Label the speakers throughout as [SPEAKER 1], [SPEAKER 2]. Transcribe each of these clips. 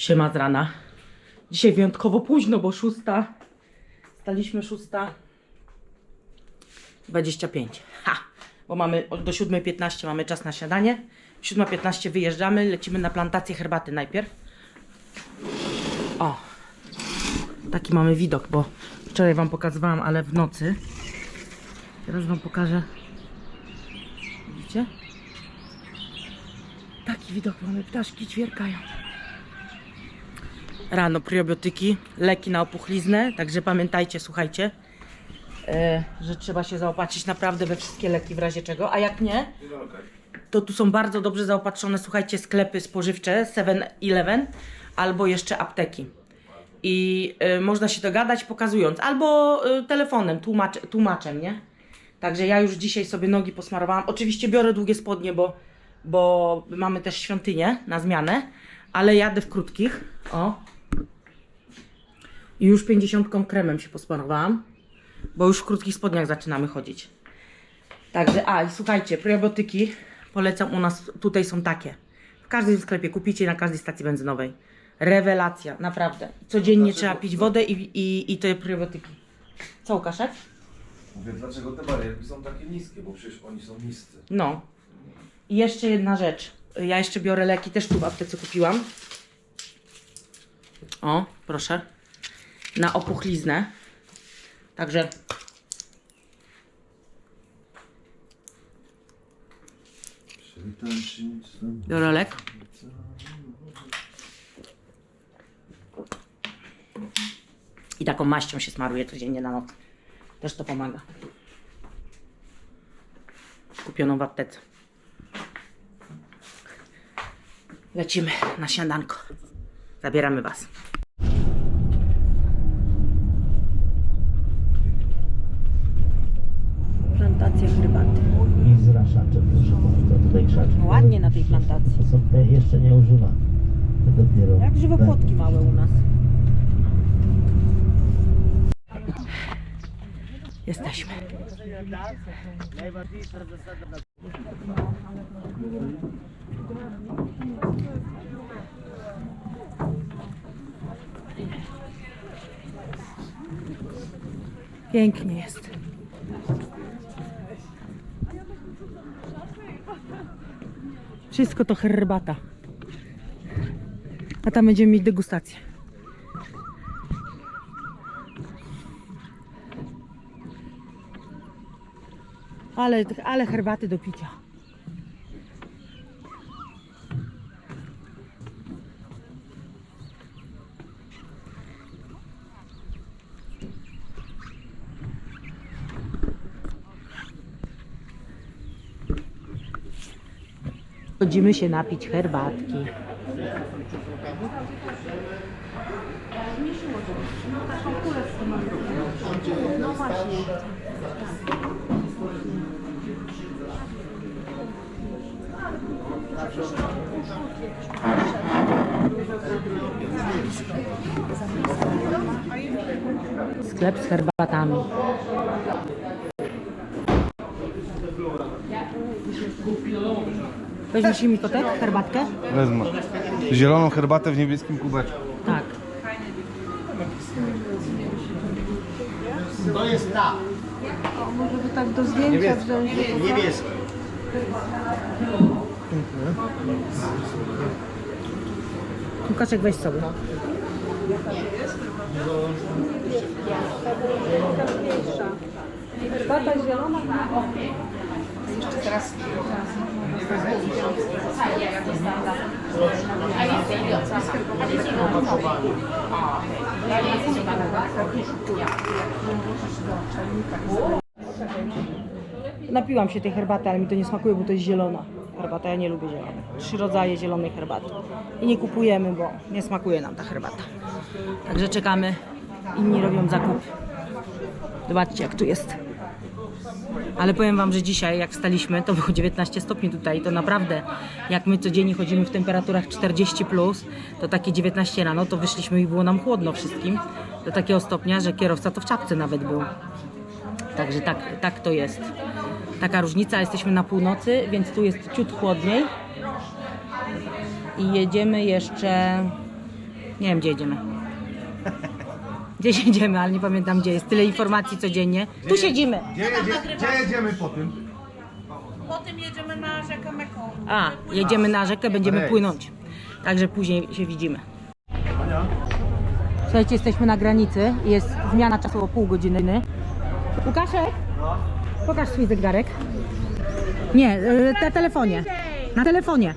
[SPEAKER 1] Siema z rana. Dzisiaj wyjątkowo późno, bo szósta. Staliśmy szósta. 25. Ha! Bo mamy do 7.15 mamy czas na śniadanie. 7.15 wyjeżdżamy, lecimy na plantację herbaty najpierw. O! Taki mamy widok, bo wczoraj wam pokazywałam, ale w nocy. Teraz wam pokażę. Widzicie? Taki widok mamy, ptaszki ćwierkają. Rano probiotyki, leki na opuchliznę, także pamiętajcie, słuchajcie, e, że trzeba się zaopatrzyć naprawdę we wszystkie leki w razie czego, a jak nie, to tu są bardzo dobrze zaopatrzone, słuchajcie, sklepy spożywcze 7-Eleven albo jeszcze apteki. I e, można się dogadać pokazując, albo e, telefonem, tłumacz, tłumaczem, nie? Także ja już dzisiaj sobie nogi posmarowałam. Oczywiście biorę długie spodnie, bo, bo mamy też świątynię na zmianę, ale jadę w krótkich. O. I już 50 kremem się posmarowałam, bo już w krótkich spodniach zaczynamy chodzić. Także, a i słuchajcie, probiotyki polecam u nas, tutaj są takie. W każdym sklepie kupicie na każdej stacji benzynowej. Rewelacja, naprawdę. Codziennie trzeba pić wodę i, i, i te probiotyki. Co, Łukaszek?
[SPEAKER 2] Mówię, dlaczego te barierki są takie niskie, bo przecież oni są niscy.
[SPEAKER 1] No. I jeszcze jedna rzecz. Ja jeszcze biorę leki, też tu w aptece kupiłam. O, proszę. Na opuchliznę. Także biorę lek. I taką maścią się smaruje codziennie na noc. Też to pomaga. Kupioną w aptece. Lecimy na śniadanko. Zabieramy Was. Plantacja herbaty.
[SPEAKER 3] i zraszacze, proszę bardzo, tutaj krzaczki.
[SPEAKER 1] Ładnie na tej plantacji.
[SPEAKER 3] To są te jeszcze nieużywane.
[SPEAKER 1] Jak żywopłotki
[SPEAKER 3] będą.
[SPEAKER 1] małe u nas. Jesteśmy. Pięknie jest. Wszystko to herbata. A tam będziemy mieć degustację. Ale, ale herbaty do picia. Chodzimy się napić herbatki. Sklep z herbatami. Weźmiesz mi kotek, herbatkę?
[SPEAKER 2] Wezmę. Zieloną herbatę w niebieskim kubeczku.
[SPEAKER 1] Tak.
[SPEAKER 4] To jest ta.
[SPEAKER 5] Może by tak do zdjęcia wziąć.
[SPEAKER 4] Niebieska.
[SPEAKER 1] Łukaszek weź sobie.
[SPEAKER 5] Herbata zielona.
[SPEAKER 1] Napiłam się tej herbaty, ale mi to nie smakuje, bo to jest zielona herbata. Ja nie lubię zielonej. Trzy rodzaje zielonej herbaty. I nie kupujemy, bo nie smakuje nam ta herbata. Także czekamy. Inni robią zakupy. Zobaczcie, jak tu jest. Ale powiem Wam, że dzisiaj, jak wstaliśmy, to było 19 stopni tutaj. To naprawdę, jak my codziennie chodzimy w temperaturach 40, plus, to takie 19 rano, to wyszliśmy i było nam chłodno wszystkim. Do takiego stopnia, że kierowca to w czapce nawet był. Także tak, tak to jest. Taka różnica, jesteśmy na północy, więc tu jest ciut chłodniej. I jedziemy jeszcze Nie wiem, gdzie jedziemy. Gdzieś jedziemy, ale nie pamiętam gdzie jest. Tyle informacji codziennie. Tu siedzimy.
[SPEAKER 4] Gdzie, jedzie, gdzie jedziemy po tym?
[SPEAKER 5] Potem jedziemy na rzekę Mekong.
[SPEAKER 1] A, jedziemy na rzekę, będziemy płynąć. Także później się widzimy. Słuchajcie, jesteśmy na granicy. Jest zmiana czasu o pół godziny. Łukaszek, pokaż swój zegarek. Nie, y, na telefonie. Na telefonie.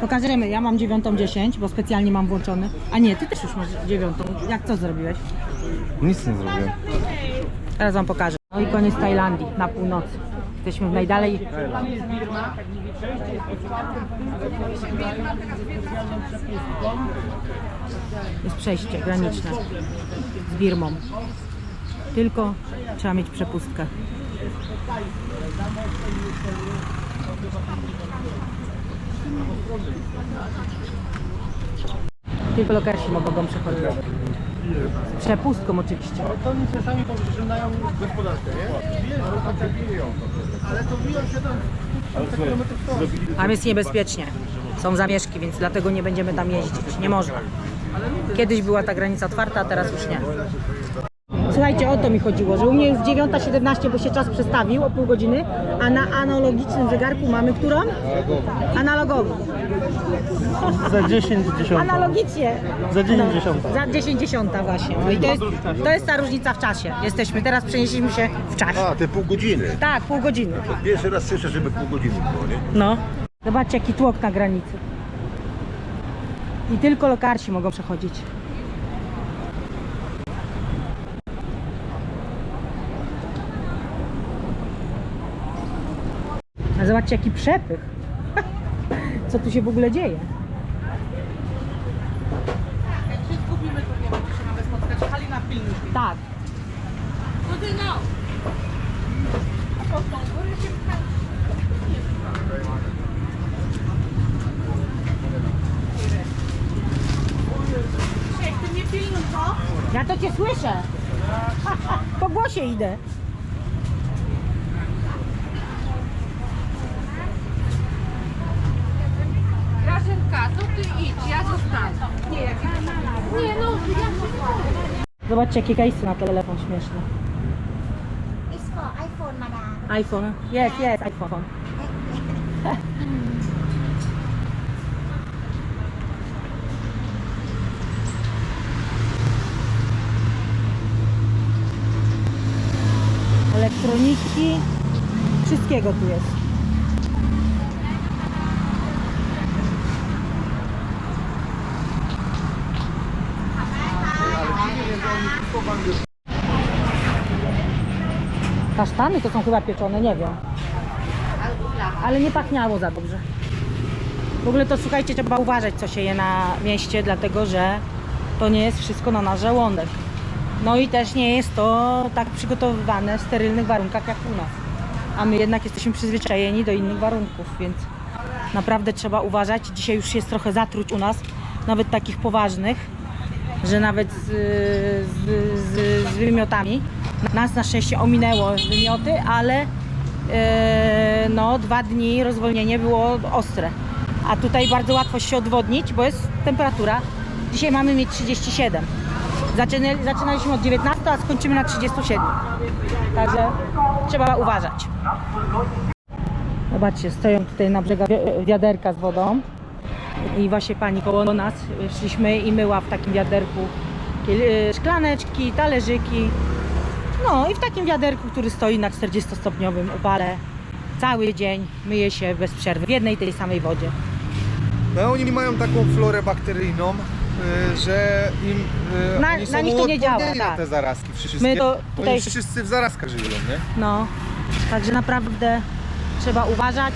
[SPEAKER 1] Pokażemy. Ja mam 9.10, bo specjalnie mam włączony. A nie, ty też już masz 9. Jak co zrobiłeś?
[SPEAKER 4] Nic nie zrobiłem.
[SPEAKER 1] Teraz wam pokażę. No i koniec Tajlandii, na północy. Jesteśmy w najdalej. Jest przejście graniczne z Birmą. Tylko trzeba mieć przepustkę. Tylko lokersi mogą przechodzić. Z przepustką oczywiście.
[SPEAKER 4] To oni czasami pożyczają gospodarkę, nie? Ale to biją się tam 100 kilometrów stąd.
[SPEAKER 1] Tam jest niebezpiecznie. Są zamieszki, więc dlatego nie będziemy tam jeździć. Nie można. Kiedyś była ta granica otwarta, a teraz już nie. Słuchajcie, o to mi chodziło, że u mnie jest 9.17, bo się czas przestawił o pół godziny, a na analogicznym zegarku mamy którą? Analogową.
[SPEAKER 3] Za 10 dziesiątą.
[SPEAKER 1] Analogicznie.
[SPEAKER 3] Za 10 dziesiątą.
[SPEAKER 1] Za 10 dziesiąta właśnie. No i to jest, to jest ta różnica w czasie. Jesteśmy, teraz przenieśliśmy się w czasie.
[SPEAKER 6] A, te pół godziny.
[SPEAKER 1] Tak, pół godziny.
[SPEAKER 6] Pierwszy raz słyszę, żeby pół godziny było, nie?
[SPEAKER 1] No. Zobaczcie, jaki tłok na granicy. I tylko lokarsi mogą przechodzić. Zobaczcie, jaki przepych. Co tu się w ogóle dzieje?
[SPEAKER 5] Jak się zgubimy, to wiemy, gdzie się mamy spotkać. Halina pilnuj.
[SPEAKER 1] Tak.
[SPEAKER 5] No ty no. A po tą górę się pchać. Jak ty mnie pilnuj, co?
[SPEAKER 1] Ja to cię słyszę. Po głosie idę.
[SPEAKER 5] Ty idź, ja zostanę. Nie, jak Nie, no, ja
[SPEAKER 1] Zobaczcie, jakie case'y na telefon śmieszne.
[SPEAKER 7] It's for iPhone, madam.
[SPEAKER 1] iPhone. Jest, jest, iPhone. Elektroniki, wszystkiego tu jest. Kasztany to są chyba pieczone, nie wiem. Ale nie pachniało za dobrze. W ogóle to słuchajcie, trzeba uważać co się je na mieście, dlatego że to nie jest wszystko na nasz żołądek. No i też nie jest to tak przygotowywane w sterylnych warunkach jak u nas. A my jednak jesteśmy przyzwyczajeni do innych warunków, więc naprawdę trzeba uważać. Dzisiaj już jest trochę zatruć u nas, nawet takich poważnych, że nawet z, z, z, z wymiotami. Nas na szczęście ominęło wymioty, ale e, no, dwa dni rozwolnienie było ostre. A tutaj bardzo łatwo się odwodnić, bo jest temperatura. Dzisiaj mamy mieć 37. Zaczynali, zaczynaliśmy od 19, a skończymy na 37. Także trzeba uważać. Zobaczcie, stoją tutaj na brzegu wi- wiaderka z wodą. I właśnie pani koło nas szliśmy i myła w takim wiaderku e, szklaneczki, talerzyki. No i w takim wiaderku, który stoi na 40-stopniowym upale cały dzień myje się bez przerwy w jednej tej samej wodzie.
[SPEAKER 4] No oni mają taką florę bakteryjną, y, że im
[SPEAKER 1] Na-
[SPEAKER 4] oni
[SPEAKER 1] na nich to nie działa, tak.
[SPEAKER 4] na te zarazki wszystkie.
[SPEAKER 1] My to tutaj-
[SPEAKER 4] Oni wszyscy w zarazkach żyją, nie?
[SPEAKER 1] No, także naprawdę trzeba uważać,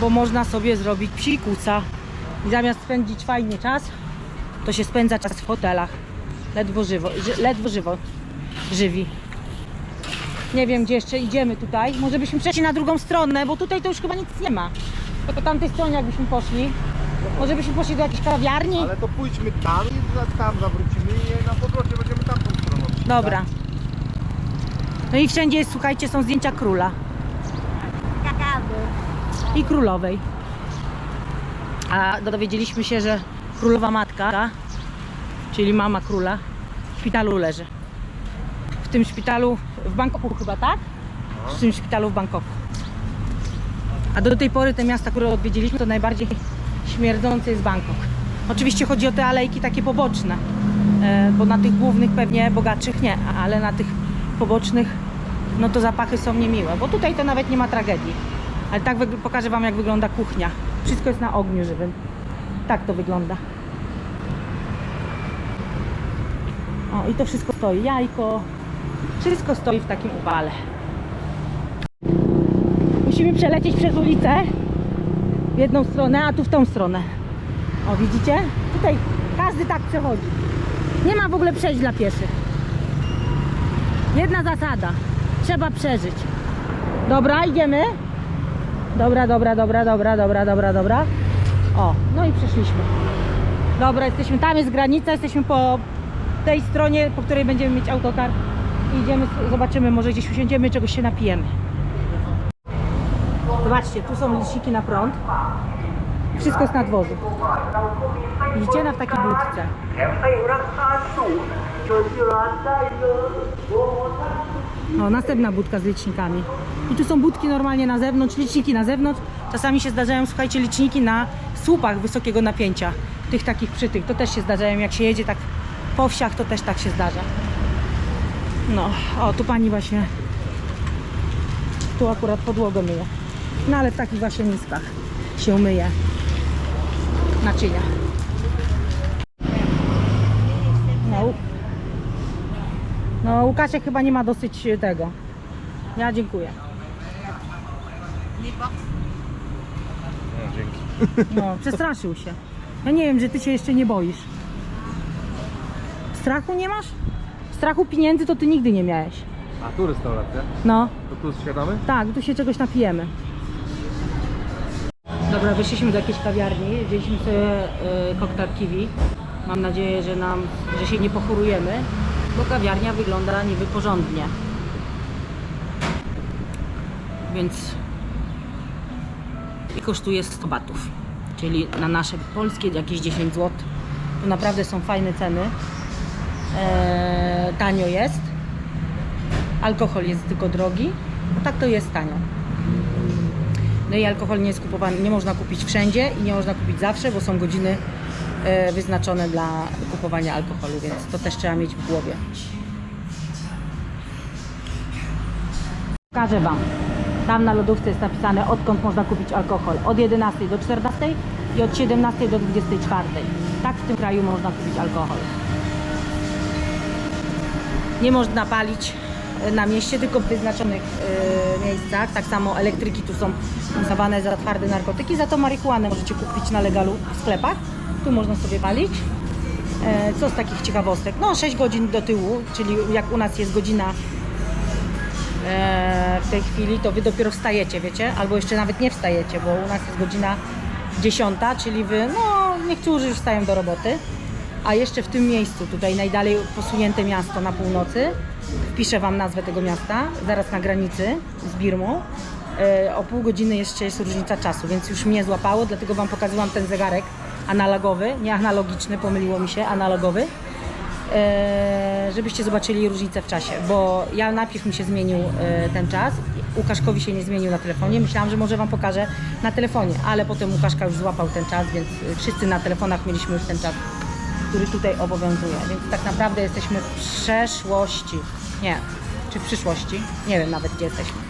[SPEAKER 1] bo można sobie zrobić psikusa. I zamiast spędzić fajnie czas, to się spędza czas w hotelach. Ledwo żywo, ży, ledwo żywo żywi. Nie wiem, gdzie jeszcze idziemy tutaj. Może byśmy przeszli na drugą stronę, bo tutaj to już chyba nic nie ma. Po tamtej stronie jakbyśmy poszli. Może byśmy poszli do jakiejś kawiarni?
[SPEAKER 4] Ale to pójdźmy tam i za- tam zawrócimy i na powrocie będziemy tamtą stroną. szli,
[SPEAKER 1] Dobra. No i wszędzie, jest, słuchajcie, są zdjęcia króla. i królowej. A dowiedzieliśmy się, że królowa matka czyli mama króla, w szpitalu leży. W tym szpitalu w Bangkoku chyba, tak? W tym szpitalu w Bangkoku. A do tej pory te miasta, które odwiedziliśmy, to najbardziej śmierdzący jest Bangkok. Oczywiście chodzi o te alejki takie poboczne, e, bo na tych głównych pewnie bogatszych nie, ale na tych pobocznych no to zapachy są niemiłe, bo tutaj to nawet nie ma tragedii. Ale tak pokażę Wam jak wygląda kuchnia. Wszystko jest na ogniu żywym. Tak to wygląda. O i to wszystko stoi, jajko, wszystko stoi w takim upale. Musimy przelecieć przez ulicę w jedną stronę, a tu w tą stronę. O, widzicie? Tutaj każdy tak przechodzi. Nie ma w ogóle przejść dla pieszych. Jedna zasada. Trzeba przeżyć. Dobra, idziemy. Dobra, dobra, dobra, dobra, dobra, dobra, dobra. O, no i przeszliśmy. Dobra, jesteśmy, tam jest granica, jesteśmy po tej stronie, po której będziemy mieć autokar. Idziemy, zobaczymy, może gdzieś usiądziemy, czegoś się napijemy. Zobaczcie, tu są liczniki na prąd. Wszystko jest na dworzu. Widzicie, na w takiej budce. O, następna budka z licznikami. I tu są budki normalnie na zewnątrz, liczniki na zewnątrz. Czasami się zdarzają, słuchajcie, liczniki na słupach wysokiego napięcia. Tych takich przytych. To też się zdarzają. Jak się jedzie tak po wsiach, to też tak się zdarza. No, o, tu pani właśnie tu akurat podłogę myje. No ale w takich właśnie niskach się myje naczynia. No, no Łukaszek chyba nie ma dosyć tego. Ja dziękuję. No, przestraszył się. Ja nie wiem, że ty się jeszcze nie boisz. Strachu nie masz? Strachu pieniędzy to ty nigdy nie miałeś.
[SPEAKER 2] A tu restauracja?
[SPEAKER 1] No.
[SPEAKER 2] To tu siadamy?
[SPEAKER 1] Tak, tu się czegoś napijemy. Dobra, wyszliśmy do jakiejś kawiarni, wzięliśmy sobie y, koktajl kiwi. Mam nadzieję, że nam, że się nie pochorujemy, bo kawiarnia wygląda niby porządnie. Więc i kosztuje 100 batów, czyli na nasze polskie jakieś 10 zł. Tu naprawdę są fajne ceny. Eee, tanio jest. Alkohol jest tylko drogi, a tak to jest tanio. No i alkohol nie jest kupowany, nie można kupić wszędzie i nie można kupić zawsze, bo są godziny e, wyznaczone dla kupowania alkoholu, więc to też trzeba mieć w głowie. Pokażę Wam. Tam na lodówce jest napisane odkąd można kupić alkohol. Od 11 do 14 i od 17 do 24. Tak w tym kraju można kupić alkohol. Nie można palić e, na mieście, tylko w wyznaczonych e, miejscach. Tak samo elektryki tu są uznawane za twarde narkotyki, za to marihuanę możecie kupić na legalu w sklepach. Tu można sobie palić. E, co z takich ciekawostek? No 6 godzin do tyłu, czyli jak u nas jest godzina e, w tej chwili, to wy dopiero wstajecie, wiecie? Albo jeszcze nawet nie wstajecie, bo u nas jest godzina 10, czyli wy, no niektórzy już wstają do roboty. A jeszcze w tym miejscu, tutaj najdalej posunięte miasto na północy, wpiszę Wam nazwę tego miasta, zaraz na granicy z Birmą. E, o pół godziny jeszcze jest różnica czasu, więc już mnie złapało, dlatego Wam pokazywałam ten zegarek analogowy, nie analogiczny, pomyliło mi się, analogowy. E, żebyście zobaczyli różnicę w czasie, bo ja najpierw mi się zmienił e, ten czas, Łukaszkowi się nie zmienił na telefonie, myślałam, że może Wam pokażę na telefonie, ale potem Łukaszka już złapał ten czas, więc wszyscy na telefonach mieliśmy już ten czas, który tutaj obowiązuje, więc tak naprawdę jesteśmy w przeszłości, nie, czy w przyszłości, nie wiem nawet gdzie jesteśmy.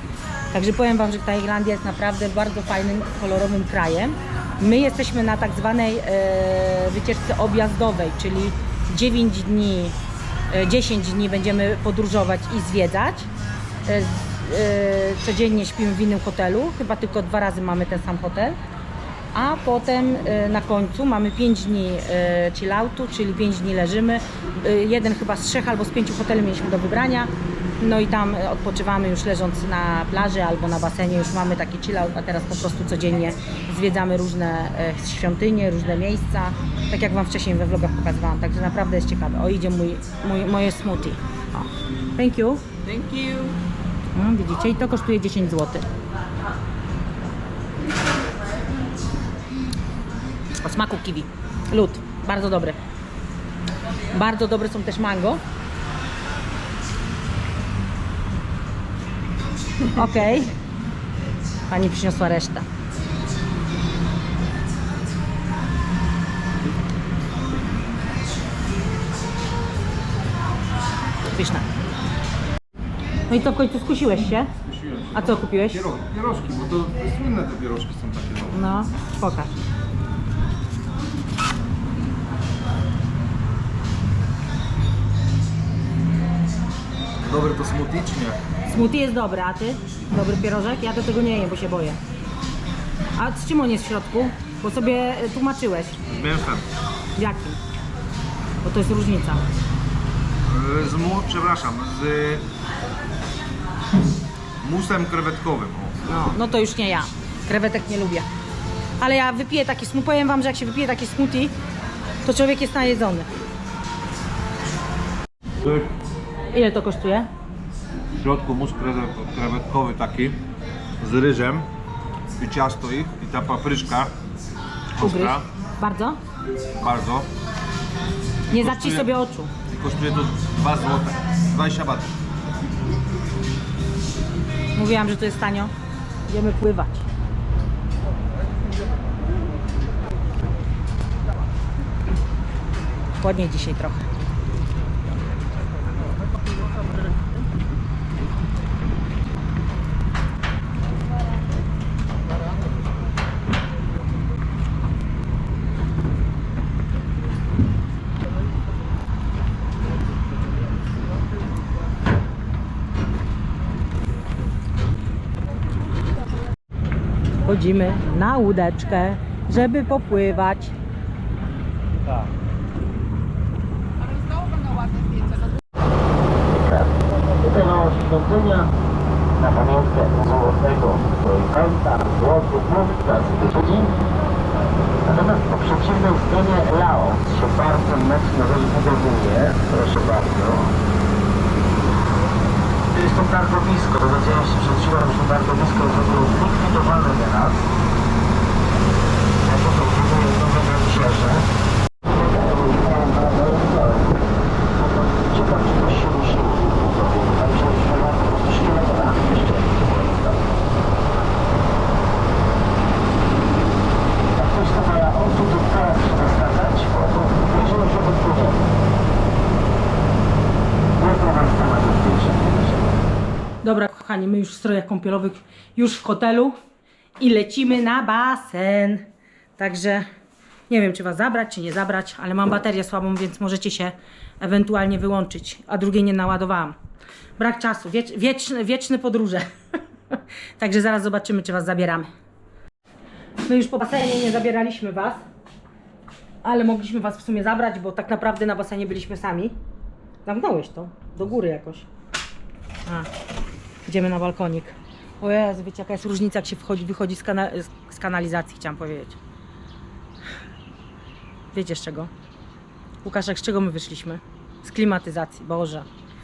[SPEAKER 1] Także powiem Wam, że ta Irlandia jest naprawdę bardzo fajnym, kolorowym krajem. My jesteśmy na tak zwanej e, wycieczce objazdowej, czyli 9 dni, e, 10 dni będziemy podróżować i zwiedzać. E, e, codziennie śpimy w innym hotelu, chyba tylko dwa razy mamy ten sam hotel. A potem e, na końcu mamy 5 dni e, chilloutu, czyli 5 dni leżymy. E, Jeden chyba z trzech albo z pięciu hoteli mieliśmy do wybrania. No i tam odpoczywamy już leżąc na plaży albo na basenie, już mamy taki chillout, a teraz po prostu codziennie zwiedzamy różne e, świątynie, różne miejsca, tak jak Wam wcześniej we vlogach pokazywałam, także naprawdę jest ciekawe. O, idzie mój, mój, moje smoothie. O. Thank you.
[SPEAKER 8] Thank you.
[SPEAKER 1] No, widzicie, i to kosztuje 10 zł. O smaku kiwi. Lód, bardzo dobry. Bardzo dobre są też mango. Okej. Pani przyniosła resztę. Pyszne. No i co w końcu skusiłeś się? A co kupiłeś?
[SPEAKER 2] Pierożki, bo to słynne te pierożki są takie nowe.
[SPEAKER 1] No, pokaż.
[SPEAKER 2] Dobre to smoothie czy nie?
[SPEAKER 1] Smoothie jest dobre, a ty? Dobry pierożek? Ja do tego nie jem, bo się boję. A z czym on jest w środku? Bo sobie e, tłumaczyłeś.
[SPEAKER 2] Z mięsem.
[SPEAKER 1] Jakim? Bo to jest różnica.
[SPEAKER 2] E, Z mu, przepraszam, z musem krewetkowym.
[SPEAKER 1] No, no to już nie ja. Krewetek nie lubię. Ale ja wypiję taki smoothie. Powiem wam, że jak się wypije taki smoothie, to człowiek jest najedzony. Ile to kosztuje?
[SPEAKER 2] W środku krewe- krewetkowy taki z ryżem i ciasto ich i ta papryczka ostra,
[SPEAKER 1] Bardzo?
[SPEAKER 2] bardzo
[SPEAKER 1] Nie
[SPEAKER 2] Kosztuje-
[SPEAKER 1] sobie oczu.
[SPEAKER 2] i kosztuje to 2 zł, 20 batów.
[SPEAKER 1] Mówiłam, że to jest tanio. Idziemy pływać. Chłodniej dzisiaj trochę. Chodzimy na łódeczkę, żeby popływać.
[SPEAKER 8] Tutaj mamy świątynia na pamiątkę złotego trójkąta, złotych mówca z Wyszyni. Natomiast po przeciwnej stronie Laos się bardzo mocno rozbudowuje, proszę bardzo. To targowisko, dowiedziałem się przed chwilą, że targowisko jest w ogóle zlikwidowane teraz. Jak to buduje nowe wybrzeże. Ciekaw, czy to się ruszyło w tej budowie. Także chyba po prostu szkieletach jeszcze nie było tam. Jak ktoś chce moja osób, to teraz się zaskakać, bo to bliżej się podpłynie. Jutro wam sama do zdjęcia.
[SPEAKER 1] Dobra, kochani, my już w strojach kąpielowych, już w hotelu i lecimy na basen. Także nie wiem, czy was zabrać, czy nie zabrać, ale mam baterię słabą, więc możecie się ewentualnie wyłączyć, a drugiej nie naładowałam. Brak czasu, wiecz, wieczne, wieczne podróże. Także zaraz zobaczymy, czy was zabieramy. My już po basenie nie zabieraliśmy was, ale mogliśmy was w sumie zabrać, bo tak naprawdę na basenie byliśmy sami. Zamknąłeś to, do góry jakoś. A, idziemy na balkonik. O Jezu, wiecie jaka jest różnica, jak się wchodzi, wychodzi z, kana z kanalizacji, chciałam powiedzieć. Wiecie z czego? Łukaszek, z czego my wyszliśmy? Z klimatyzacji, Boże,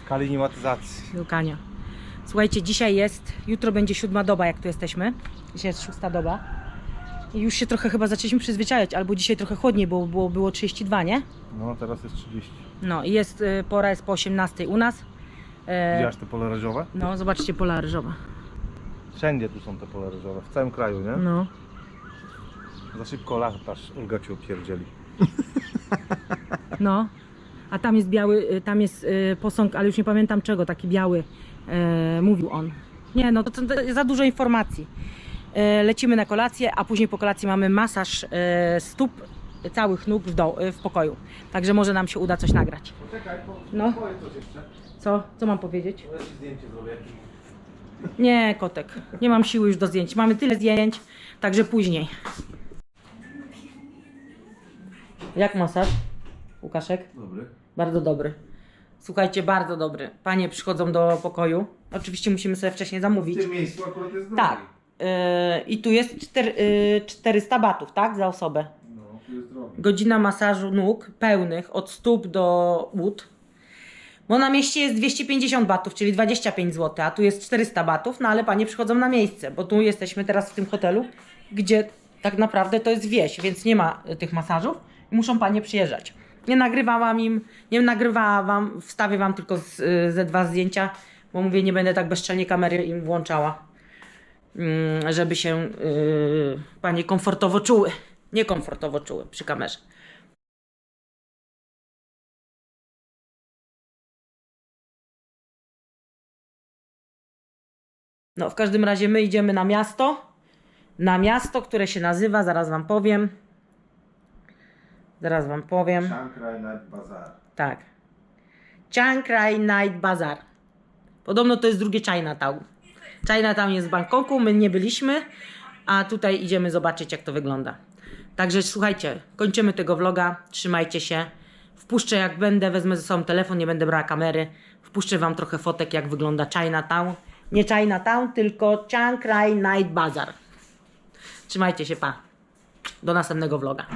[SPEAKER 3] Klimatyzacji.
[SPEAKER 1] Lukania. Słuchajcie, dzisiaj jest, jutro będzie siódma doba, jak tu jesteśmy. Dzisiaj jest szósta doba. I już się trochę chyba zaczęliśmy przyzwyczajać, albo dzisiaj trochę chłodniej, bo było, było 32, nie?
[SPEAKER 3] No teraz jest 30.
[SPEAKER 1] No i jest, y, pora jest po 18 u nas. E,
[SPEAKER 3] Widziałaś te pola ryżowe?
[SPEAKER 1] no, zobaczcie, pola ryżowa.
[SPEAKER 3] Wszędzie tu są te pola ryżowe, w całym kraju, nie?
[SPEAKER 1] No.
[SPEAKER 3] Za szybko latasz, Olga cię opierdzieli.
[SPEAKER 1] No, a tam jest biały, y, tam jest y, posąg, ale już nie pamiętam czego, taki biały, e, mówił on. Nie, no to, to, za dużo informacji. E, lecimy na kolację, a później po kolacji mamy masaż e, stóp całych nóg w, do, w pokoju. Także może nam się uda coś nagrać.
[SPEAKER 2] Czekaj, po,
[SPEAKER 1] No.
[SPEAKER 2] powiedz coś jeszcze.
[SPEAKER 1] Co? Co mam powiedzieć?
[SPEAKER 2] Ja ci zdjęcie zrobię.
[SPEAKER 1] Nie, kotek. Nie mam siły już do zdjęć. Mamy tyle zdjęć, także później. Jak masaż? Łukaszek?
[SPEAKER 2] Dobry.
[SPEAKER 1] Bardzo dobry. Słuchajcie, bardzo dobry. Panie przychodzą do pokoju. Oczywiście musimy sobie wcześniej
[SPEAKER 2] W
[SPEAKER 1] zamówić.
[SPEAKER 2] tym miejscu akurat jest drogi.
[SPEAKER 1] Tak. Yy, I tu jest czter, yy, 400 batów, tak? Za osobę.
[SPEAKER 2] No, tu jest drogi.
[SPEAKER 1] Godzina masażu nóg pełnych od stóp do łód. Bo na mieście jest 250 batów, czyli 25 zł, a tu jest 400 batów, no ale panie przychodzą na miejsce, bo tu jesteśmy teraz w tym hotelu, gdzie tak naprawdę to jest wieś, więc nie ma y, tych masażów i muszą panie przyjeżdżać. Nie nagrywałam im, nie nagrywałam wam, wstawię wam tylko z, y, ze dwa zdjęcia, bo mówię, nie będę tak bezczelnie kamery im włączała, mm, żeby się y, panie komfortowo czuły. Niekomfortowo czuły przy kamerze. No, w każdym razie my idziemy na miasto. Na miasto, które się nazywa, zaraz wam powiem. Zaraz wam powiem.
[SPEAKER 2] Shanghai Night Bazaar.
[SPEAKER 1] Tak. Chiang Rai Night Bazaar. Podobno to jest drugie Chinatown. Chinatown jest w Bangkoku, my nie byliśmy, a tutaj idziemy zobaczyć, jak to wygląda. Także słuchajcie, kończymy tego vloga. Trzymajcie się. Wpuszczę jak będę, wezmę ze sobą telefon, nie będę brała kamery. Wpuszczę wam trochę fotek, jak wygląda Chinatown. Nie Chinatown, tylko Chiang Rai Night Bazaar. Trzymajcie się, pa. Do następnego vloga.